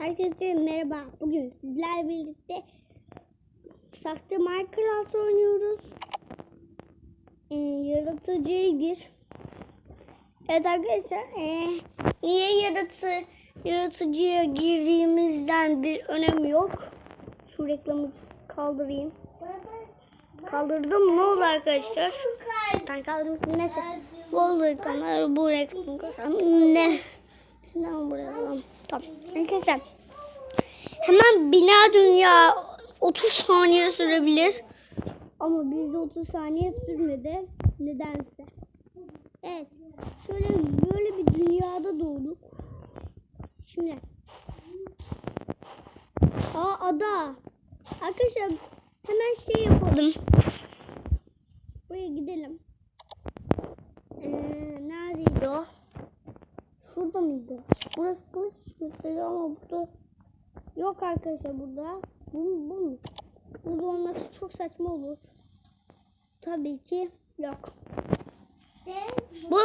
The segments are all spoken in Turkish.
Herkese merhaba. Bugün sizlerle birlikte sahte Minecraft oynuyoruz. Ee, yaratıcıya gir. Evet arkadaşlar ee, niye yaratı, yaratıcıya girdiğimizden bir önemi yok. Şu reklamı kaldırayım. Kaldırdım ne oldu arkadaşlar? Ben kaldırdım. Neyse. Bu oldu reklamlar. Bu reklamı kaldırdım. Ne? Neden buraya alalım? Tamam. Arkadaşlar. Hemen bina dünya 30 saniye sürebilir. Ama bizde 30 saniye sürmedi. Nedense. Evet. Şöyle böyle bir dünyada doğduk. Şimdi. Aa ada. Arkadaşlar hemen şey yapalım. Buraya gidelim. Ee, neredeydi o? Şurada mıydı? Burası kılıç gösteriyor ama burada yok arkadaşlar burada. Bu mu? Bu mu? Burada olması çok saçma olur. Tabii ki yok. Bu.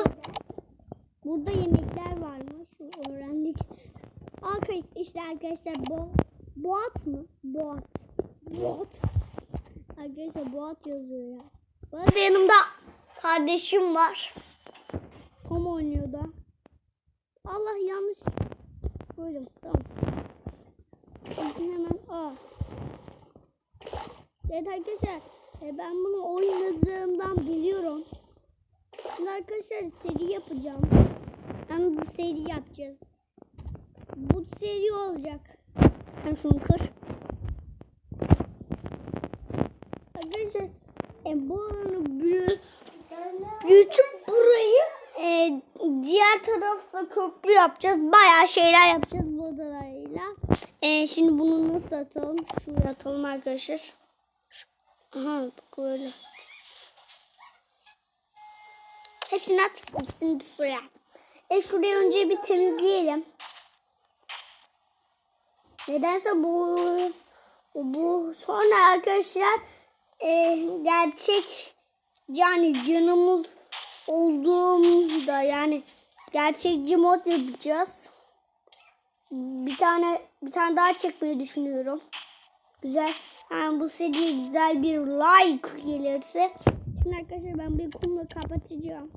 Burada yemekler varmış. Öğrendik. Arkadaşlar işte arkadaşlar bu boğat mı? Boğat. Boğat. Arkadaşlar boğat yazıyor ya. Bu yanımda kardeşim var. Tom oynuyor. Allah yanlış. Koydum. Tamam. Hemen A. Evet arkadaşlar. e, Ben bunu oynadığımdan biliyorum. Şimdi arkadaşlar seri yapacağım. Bu seri yapacağız. Bu seri olacak. Sen şunu kır. Arkadaşlar e, bu alanı büyü- büyütüp burayı e, tarafta köprü yapacağız. Bayağı şeyler yapacağız bu odalarıyla. E, şimdi bunu nasıl atalım? Şuraya atalım arkadaşlar. Aha bak böyle. Hepsini at. Hepsini şuraya. E şurayı önce bir temizleyelim. Nedense bu bu sonra arkadaşlar e, gerçek yani canımız olduğunda yani gerçekçi mod yapacağız. Bir tane bir tane daha çekmeyi düşünüyorum. Güzel. Yani bu seriye güzel bir like gelirse. Şimdi arkadaşlar ben bir kumla kapatacağım.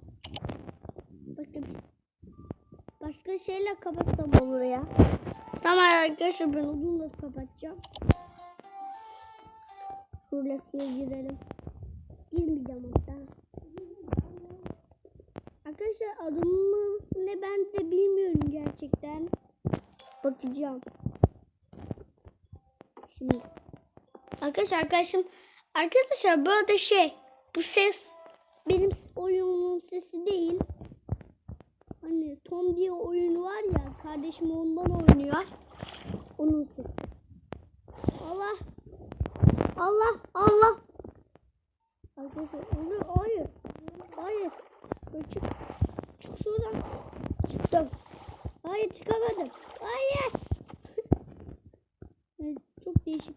Başka başka şeyle kapatsam olur ya. Tamam arkadaşlar ben odunla kapatacağım. Şöyle suya girelim. Girmeyeceğim hatta. Arkadaşlar adımız ne ben de bilmiyorum gerçekten. Bakacağım. Şimdi. Arkadaşlar arkadaşım arkadaşlar bu arada şey bu ses benim oyunumun sesi değil. Hani Tom diye oyun var ya kardeşim ondan oynuyor. Onun sesi. Allah. Allah. Allah. Arkadaşlar. Hayır. Hayır. Dur, Çık. Çık şuradan. Çıktım. Hayır çıkamadım. Hayır. Çok değişik.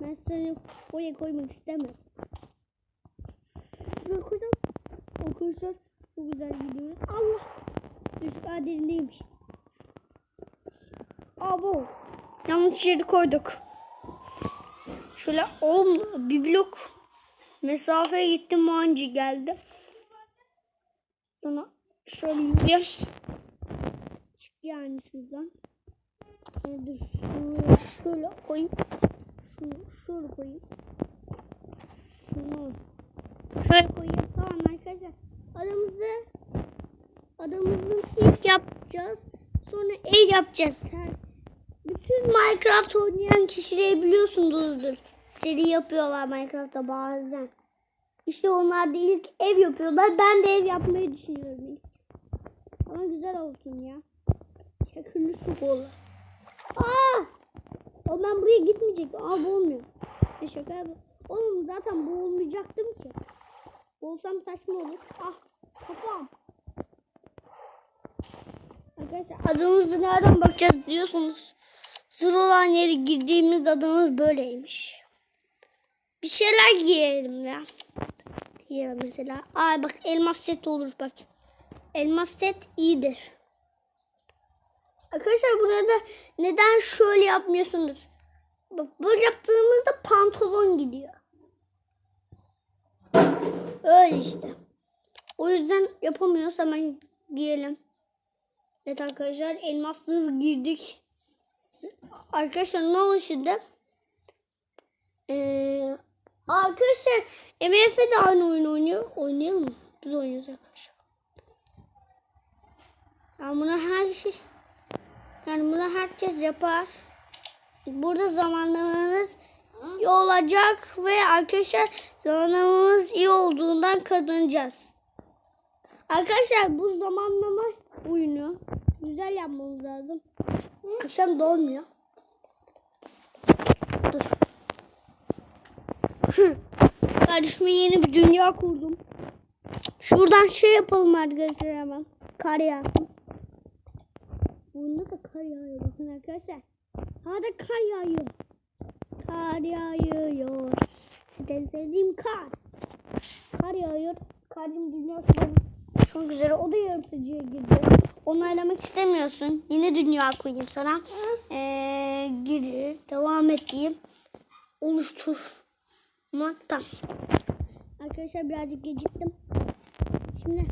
Ben seni oraya koymak istemem. Şuraya koyacağım. Arkadaşlar çok güzel gidiyoruz. Allah. Üst derindeymiş. Abo. Yanlış yeri koyduk. Şöyle oğlum bir blok mesafeye gittim mancı geldi. Sonra şöyle yürüyorum. Çık yani şuradan. Şöyle dur. Şunu şöyle koyayım. Şunu şöyle koyayım. Şunu şöyle koyayım. Tamam arkadaşlar. Adamızı adamımızı ilk yapacağız. Sonra ev yapacağız. Her, bütün Minecraft oynayan kişileri biliyorsunuzdur. Seri yapıyorlar Minecraft'ta bazen. İşte onlar da ilk ev yapıyorlar. Ben de ev yapmayı düşünüyorum. Ama güzel olsun ya. Şakırlı su olur. Aa! O ben buraya gitmeyecektim. Aa bu olmuyor. Ne şaka yap- Oğlum zaten boğulmayacaktım ki. Boğulsam saçma olur. Ah kafam. Arkadaşlar adımızı nereden bakacağız diyorsunuz. Zor olan yere girdiğimiz adımız böyleymiş. Bir şeyler giyelim ya. Giyelim mesela. Aa bak elmas set olur bak. Elmas set iyidir. Arkadaşlar burada neden şöyle yapmıyorsunuz? Bak böyle yaptığımızda pantolon gidiyor. Öyle işte. O yüzden yapamıyoruz hemen giyelim. Evet arkadaşlar elmasları girdik. Arkadaşlar ne oldu şimdi? Ee, arkadaşlar MF de aynı oyun oynuyor. Oynayalım mı? Biz oynuyoruz arkadaşlar. Yani bunu herkes yani bunu herkes yapar. Burada zamanlamamız iyi olacak ve arkadaşlar zamanlamamız iyi olduğundan kazanacağız. Arkadaşlar bu zamanlama oyunu güzel yapmamız lazım. Akşam dolmuyor. Dur. Kardeşime yeni bir dünya kurdum. Şuradan şey yapalım arkadaşlar hemen. Kar yağsın. Bunda da kar yağıyor bakın arkadaşlar. Hadi kar yağıyor. Kar yağıyor. En sevdiğim kar. Kar yağıyor. Karın dünyası çok güzel. O da yaratıcıya girdi. Onaylamak istemiyorsun. Yine dünya koyayım sana. Ee, gir. Devam et diyeyim. Oluştur. Maktan. Arkadaşlar birazcık geciktim. Şimdi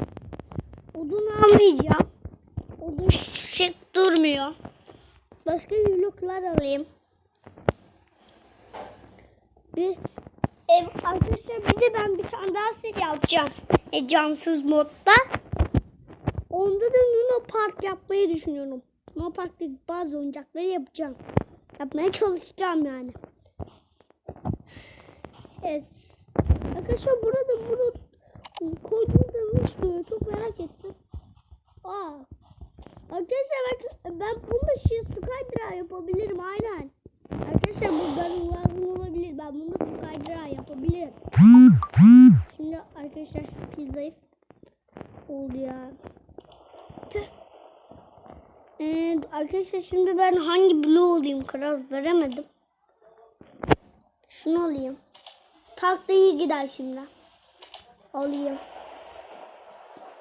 odun almayacağım. Odun şık durmuyor. Başka yülükler alayım. Bir ev arkadaşlar bir de ben bir tane daha seri yapacağım. E, cansız modda. Onda da Luna Park yapmayı düşünüyorum. Luna Park'taki bazı oyuncakları yapacağım. Yapmaya çalışacağım yani. Evet. Arkadaşlar burada bunu koyduğumda nasıl duruyor? Çok merak ettim. Aa. Arkadaşlar bak ben bunda şey Skydra yapabilirim aynen. Arkadaşlar bu lazım olabilir. Ben bunda Skydra yapabilirim. Şimdi arkadaşlar pizzayı oldu ya. Ee, arkadaşlar şimdi ben hangi bloğu olayım karar veremedim. Şunu alayım. Taklaya gider şimdi. Alayım.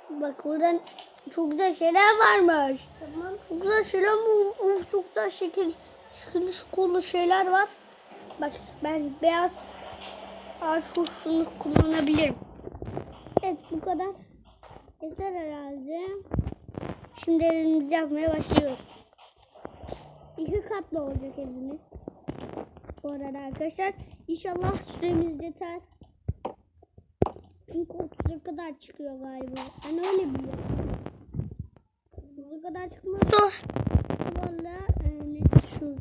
Bak buradan çok güzel şeyler varmış. Tamam. Çok güzel şeyler mi? Of, çok güzel şekil. Şekilli şokollu şeyler var. Bak ben beyaz ağaç kurşunu kullanabilirim. Evet bu kadar. Yeter herhalde. Şimdi evimizi yapmaya başlıyoruz. İki katlı olacak evimiz. Bu arada arkadaşlar inşallah süremiz yeter. Çünkü 30'a kadar çıkıyor galiba. Ben öyle biliyorum. 30'a kadar çıkmazsa valla e, ne şu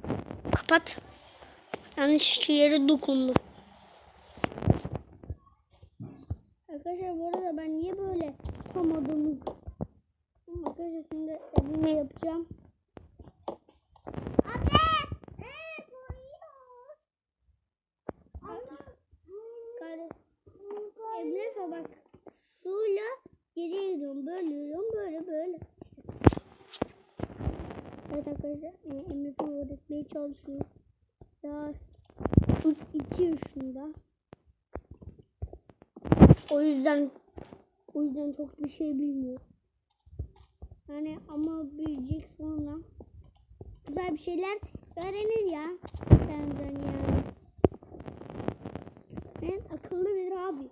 kapat. Yanlış yere dokundum. Arkadaşlar bu arada ben niye böyle tutamadığımı Arkadaşlar şimdi yapacağım. Emre bak suyla geri yürüyorum böyle yürüyorum böyle böyle. Evet arkadaşlar e, Emre öğretmeye çalışıyor. Daha 2 yaşında. O yüzden o yüzden çok bir şey bilmiyor. Yani ama büyüyecek sonra güzel bir şeyler öğrenir ya. Benden yani. Ben akıllı bir abi.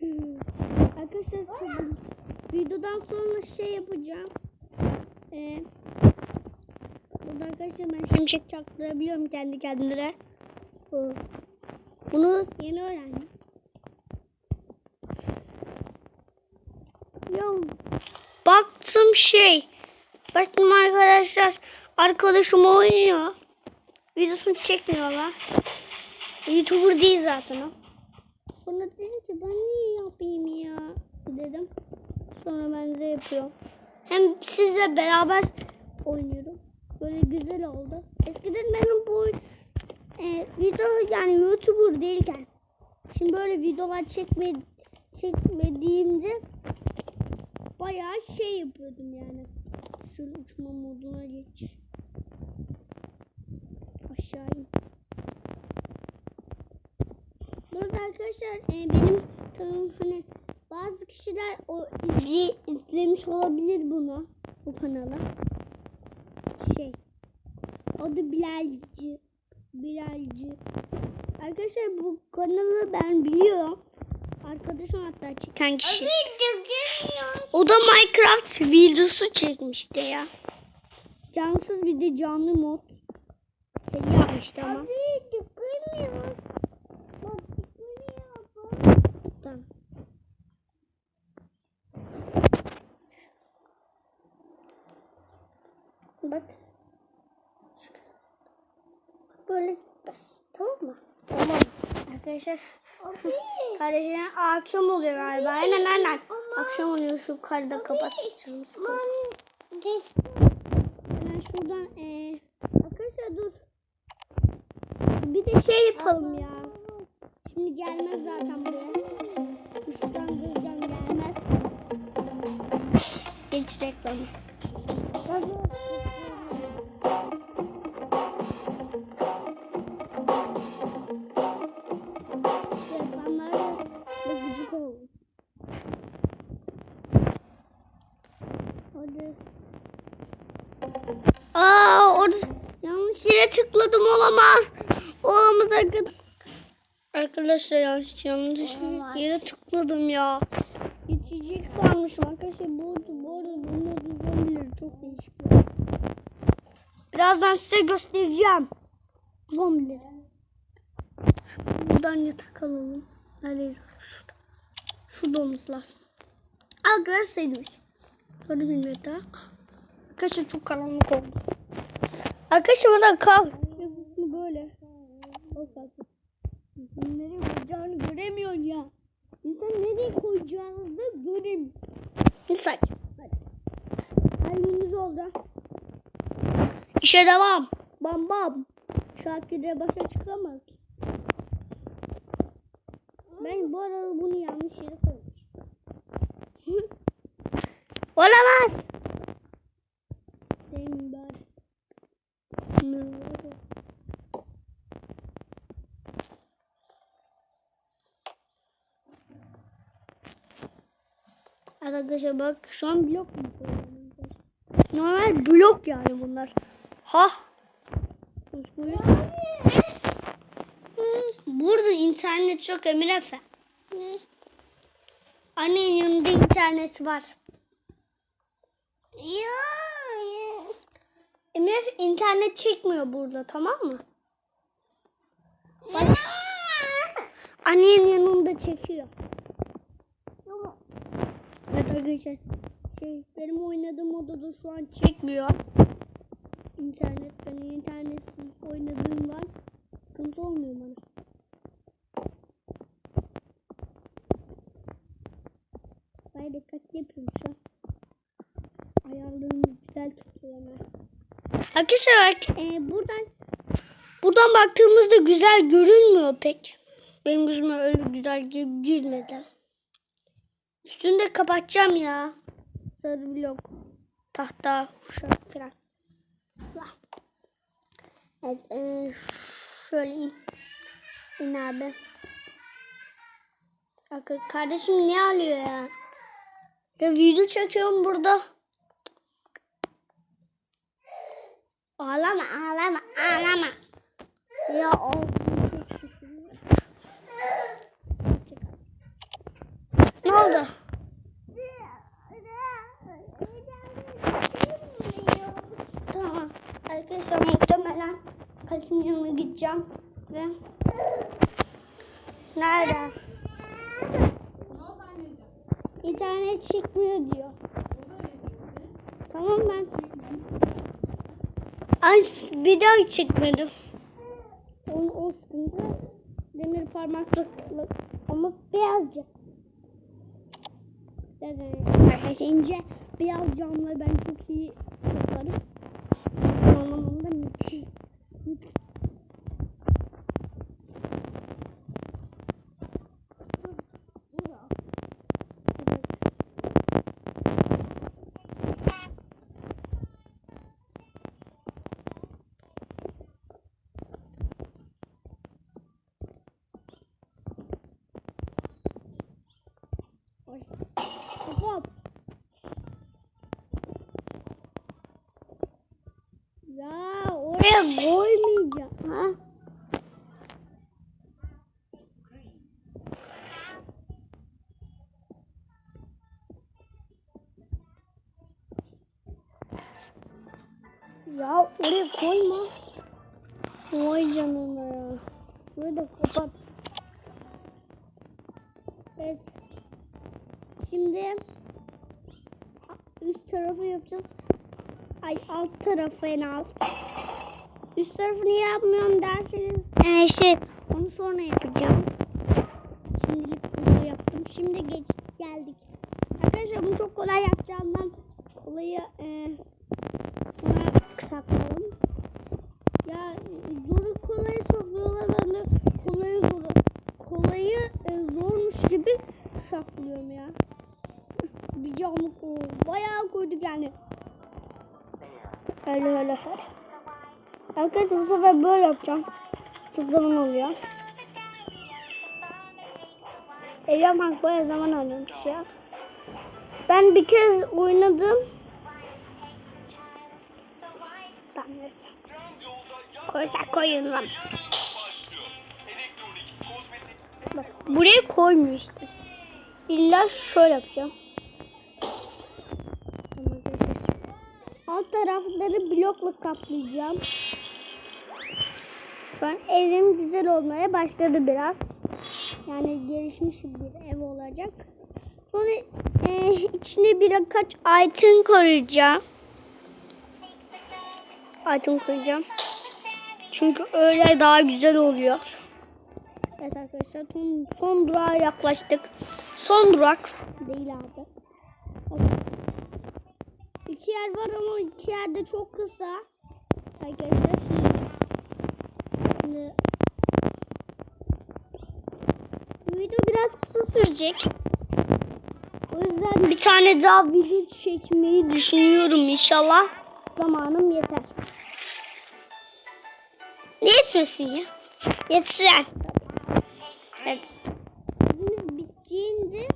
Arkadaşlar videodan sonra şey yapacağım. Ee, burada arkadaşlar ben şimşek çaktırabiliyorum kendi kendine. Bu. Bunu yeni öğrendim. Ya baktım şey. Baktım arkadaşlar arkadaşım oynuyor. Videosunu çekmiyorlar. YouTuber değil zaten o. Sonra dedim ki ben niye yapayım ya dedim. Sonra ben de yapıyorum. Hem sizle beraber oynuyorum. Böyle güzel oldu. Eskiden benim bu e, video yani YouTuber değilken şimdi böyle videolar çekme, çekmediğimde bayağı şey yapıyordum yani. Şöyle uçma moduna geç. Aşağı in. Burada arkadaşlar e, benim tanım hani bazı kişiler o izli, izlemiş olabilir bunu. bu kanala. Şey. Adı Bilalci. Bilalci. Arkadaşlar bu kanalı ben biliyorum. Arkadaşım hatta çeken kişi. O da Minecraft videosu çekmişti ya. Cansız bir de canlı mod. Seni yapmıştı ama. Bak. Böyle gitmez. Tamam mı? Tamam. Arkadaşlar. Kardeşim akşam oluyor galiba. Aynen aynen. Akşam oluyor şu karda kapatacağım. Hemen şuradan ee, arkadaşlar dur. Bir de şey yapalım ya. Şimdi gelmez zaten buraya. Şuradan duracağım gelmez. Geç reklamı. Aa orada yanlış yere tıkladım olamaz. Olamaz arkadaşlar. Arkadaşlar yanlış yanlış yere tıkladım ya. Geçecek sanmışım arkadaşlar. Bu, bu arada bunun adı zombileri çok değişik. Birazdan size göstereceğim. Zombileri. Buradan yatak alalım. Neredeyiz? Şurada. Şurada olması lazım. Arkadaşlar sayılmış. Hadi bilmiyorum daha. Arkadaşlar çok karanlık oldu. Arkadaşlar burada kal. Böyle. İnsan nereye koyacağını göremiyorsun ya. İnsan nereye koyacağını da göremiyor. İnsan. Hadi. Oldu. İşe devam. Bam bam. Şarkıda başa çıkamaz. Ben bu arada bunu yanlış yere koymuşum. Olamaz. Arkadaşlar bak şu an blok mu? Normal blok yani bunlar. Ha. Burada internet çok Emir Efe. Annenin yanında internet var. Emir Efe internet çekmiyor burada tamam mı? Bak. Annenin yanında çekiyor. Arkadaşlar. Şey, benim oynadığım odada şu an çekmiyor. İnternet, ben internetsiz oynadığım var. Sıkıntı olmuyor bana. Baya dikkatli yapıyorum şu an. Ayarlarımı güzel tutuyorum. Arkadaşlar bak, e, buradan buradan baktığımızda güzel görünmüyor pek. Benim gözüme öyle güzel gi- girmedi. Üstünü de kapatacağım ya. Sarı blok. Tahta, kuşak falan. Evet, e, şöyle in. İn abi. Bak, kardeşim niye ağlıyor ya? Ya video çekiyorum burada. Ağlama, ağlama, ağlama. Ya ağzım çok şişiriyor. Ne oldu? Tamam. Arkadaşlar muhtemelen kaçıncı yanına gideceğim ve nerede? İnternet çekmiyor diyor. Tamam ben. Ay bir daha çekmedim. O, o sıkıntı. Demir parmaklık ama beyazca. Zaten arkadaşlar ince beyaz ben çok iyi yaparım. Müthiş. müthiş. Buraya koymayacağım. Ha? Ya oraya koyma. Vay canına ya. Da kapat. Evet. Şimdi üst tarafı yapacağız. Ay alt tarafı en alt. Yapmıyorum derseniz. Ee, şey onu sonra yapacağım. Şimdilik bunu yaptım. Şimdi geç geldik. Arkadaşlar bunu çok kolay yapacağım ben. Kolayı e, sonra saklayalım. Ya zoru kolaya sokuyorlar ben de kolayı zoru. Kolayı e, zormuş gibi saklıyorum ya. Bir camlık o. Bayağı koyduk yani. Öyle öyle. Arkadaşlar bu sefer böyle yapacağım. Çok zaman oluyor. Ev yapmak bayağı zaman alıyormuş ya. Ben bir kez oynadım. Tamam neyse. Koysak koyun lan. Bak buraya koymuyor. İlla şöyle yapacağım. Alt tarafları blokla kaplayacağım. Şu an evim güzel olmaya başladı biraz. Yani gelişmiş bir ev olacak. Sonra e, içine birkaç item koyacağım. Item koyacağım. Çünkü öyle daha güzel oluyor. Evet arkadaşlar son, son durağa yaklaştık. Son durak değil abi. İki yer var ama iki yerde çok kısa. Arkadaşlar şimdi, şimdi bu video biraz kısa sürecek. O yüzden bir tane daha video çekmeyi düşünüyorum inşallah. Zamanım yeter. Ne yetmesin ya? Yetsen. Evet. Biz bittiğinde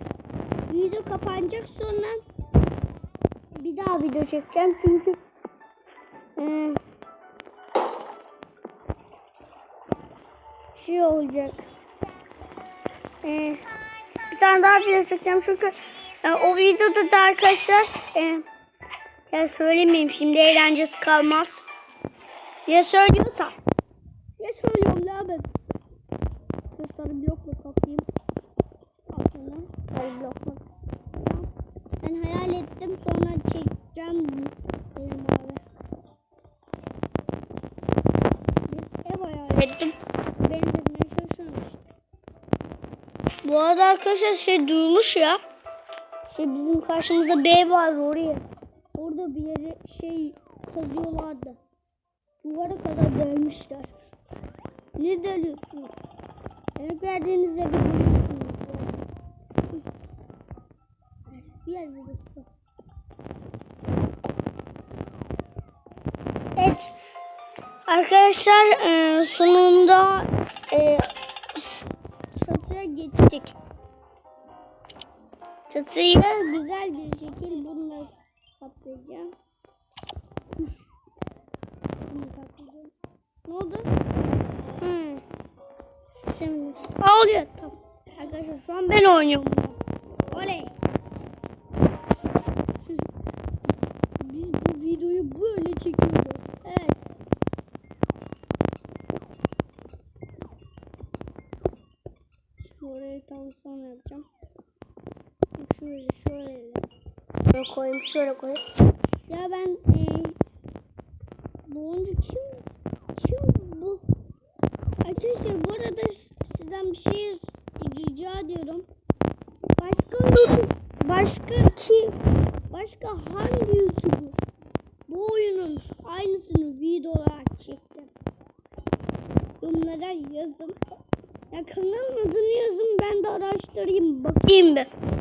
video kapanacak sonra bir daha video çekeceğim çünkü olacak. Eee, bir tane daha video çekeceğim çünkü e, o videoda da arkadaşlar e, ya söylemeyeyim şimdi eğlencesi kalmaz. Ya söylüyorsam. Ya söylüyorum la ben. Sesleri blokla kapayım. Altına. Hayır blokla. Ben hayal ettim sonra çekeceğim benim abi. Ev hayal ettim. Benim etmeye çalışıyorum işte. Bu arada arkadaşlar şey duymuş ya. Şey bizim karşımızda ev var oraya. Orada bir yere şey kazıyorlardı. Duvara kadar delmişler. Ne deliyorsunuz? Emek verdiğinizde bir. Bir yer burası. Evet. Arkadaşlar e, sonunda Çatıya güzel bir şekil bununla kaplayacağım. Ne oldu? Hmm. Şimdi Aa, oluyor. Tamam. Arkadaşlar şu an ben oynuyorum. Oley. Biz bu videoyu böyle çekiyoruz. Evet. Şimdi orayı tam sonra yapacağım. Şöyle şöyle. Şöyle koyayım şöyle koyayım. Ya ben e, bu oyuncu kim? Kim bu? Arkadaşlar bu arada sizden bir şey rica ediyorum. Başka başka kim? Başka hangi YouTuber bu oyunun aynısını video olarak çekti? Yorumlara yazın. Ya kanalın adını yazın ben de araştırayım bakayım bir.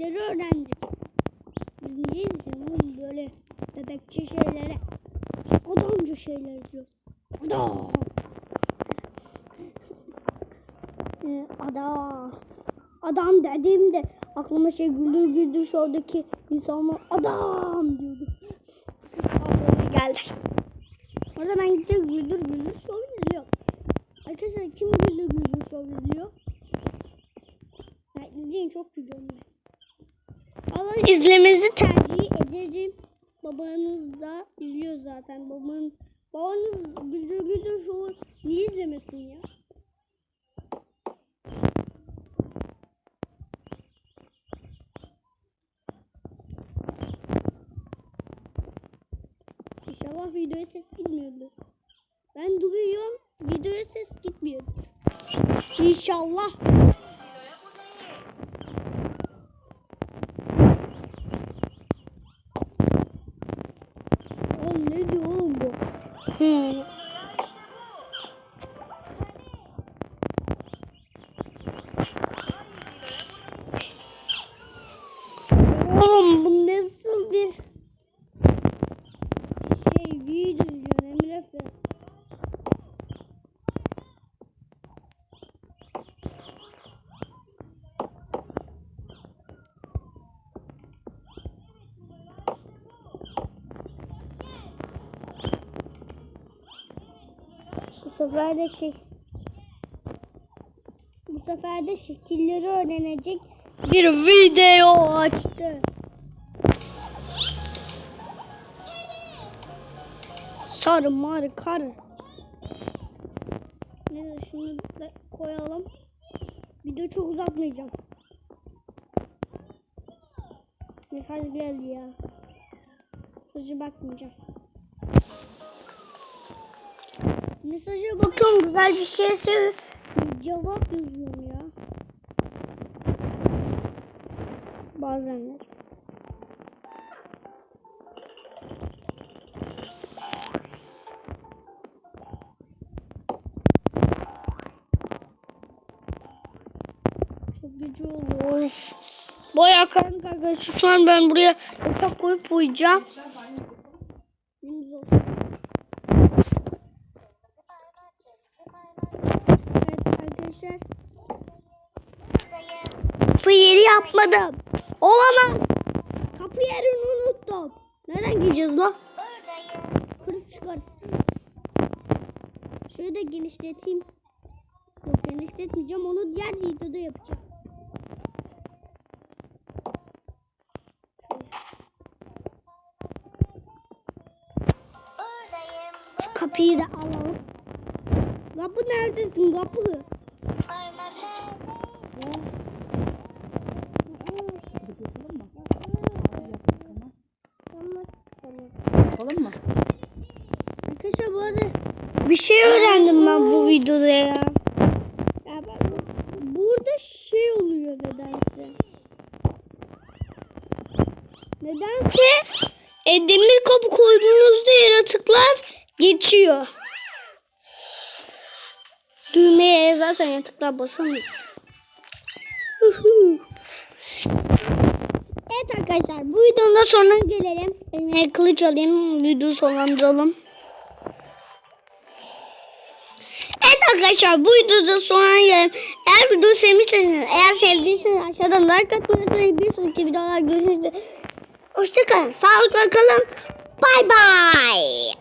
Bütün renkleri öğrendik. İzliyoruz oğlum böyle bebekçe şeylere? Adamca şeyler diyor. Adam. Ee, adam. Adam dediğimde aklıma şey güldür güldür şoradaki insanlar adam diyordu. Aklıma geldi. Orada ben gidip güldür güldür şov izliyorum. Arkadaşlar kim güldür güldür şov izliyor? Ben izleyin çok gülüyorum ben. Ama izlemenizi tercih ederim. Babanız da izliyor zaten. Babanız, babanız güldür güldür şovu niye izlemesin ya? İnşallah videoya ses gitmiyordur. Ben duyuyorum, videoya ses gitmiyordur. İnşallah. Oğlum ne diyor oğlum bu? Hı. Oğlum bu nasıl bir şey video izliyorsun Emre Efe? Bu sefer de şey bu sefer de şekilleri öğrenecek bir video açtı. Sarı marı karı. Neyse şunu koyalım. Video çok uzatmayacağım. Mesaj geldi ya. Mesajı bakmayacağım. Mesaja bakıyorum güzel bir şeyse cevap yazıyorum ya. Bazen. Çok gece oldu. Of. Bayağı karanlık arkadaşlar. Şu an ben buraya yatak koyup uyuyacağım. Evet arkadaşlar. Kapı yeri yapmadım. Olamaz. Kapı yerini unuttum. Nereden gireceğiz lan? Kırıp çıkar. Şöyle de genişleteyim. Yok genişletmeyeceğim. Onu diğer videoda yapacağım. Şu kapıyı da alalım. Kapı neredesin kapı? Yapalım mı? Arkadaşlar bu arada bir şey öğrendim ben bu videoda ya. ya bak, burada şey oluyor nedense. Nedense e, demir kapı koyduğunuzda yaratıklar geçiyor. Düğmeye zaten yaratıklar basamıyor. Huhu. Evet arkadaşlar bu videonun da sonuna gelelim. Elime kılıç alayım videoyu sonlandıralım. Evet arkadaşlar bu videoda sonuna gelelim. Eğer videoyu sevmişseniz eğer sevdiyseniz aşağıdan like atmayı unutmayın. Bir sonraki videolar görüşürüz. Hoşçakalın. Sağlıkla kalın. Bay bay.